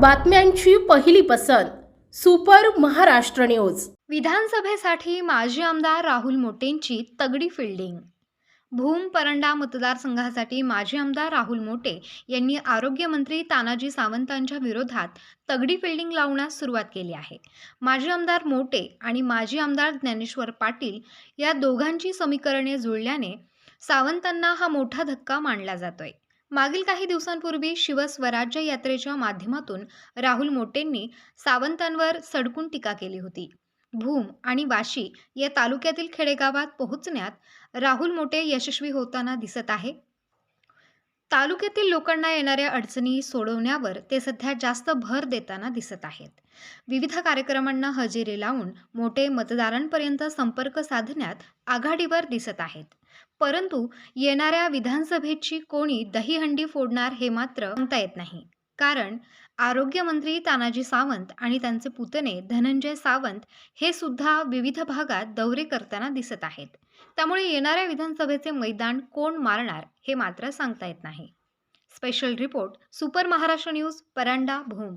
बातम्यांची पहिली पसंत सुपर महाराष्ट्र न्यूज. विधानसभेसाठी माजी आमदार राहुल मोटेंची तगडी फिल्डिंग. भूम परंडा मतदारसंघासाठी माजी आमदार राहुल मोटे यांनी आरोग्यमंत्री तानाजी सावंतांच्या विरोधात तगडी फिल्डिंग लावण्यास सुरुवात केली आहे. माजी आमदार मोटे आणि माजी आमदार ज्ञानेश्वर पाटील या दोघांची समीकरणे जुळल्याने सावंतांना हा मोठा धक्का मानला जातोय. मागील काही दिवसांपूर्वी शिवस्वराज्य यात्रेच्या माध्यमातून राहुल मोटेंनी सावंतांवर सडकून टीका केली होती. भूम आणि वाशी या तालुक्यातील खेडेगावात पोहोचण्यात राहुल मोटे यशस्वी होताना दिसत आहे. तालुक्यातील लोकांना येणाऱ्या अडचणी सोडवण्यावर ते सध्या जास्त भर देताना दिसत आहेत. विविध कार्यक्रमांना हजेरी लावून मोठे मतदारांपर्यंत संपर्क साधण्यात आघाडीवर दिसत आहेत. परंतु येणाऱ्या विधानसभेची कोणी दहीहंडी फोडणार हे मात्र सांगता येत नाही. कारण आरोग्यमंत्री तानाजी सावंत आणि त्यांचे पुतणे धनंजय सावंत हे सुद्धा विविध भागात दौरे करताना दिसत आहेत. त्यामुळे येणाऱ्या विधानसभेचे मैदान कोण मारणार हे मात्र सांगता येत नाही. Special report super Maharashtra news Paranda Bhoom.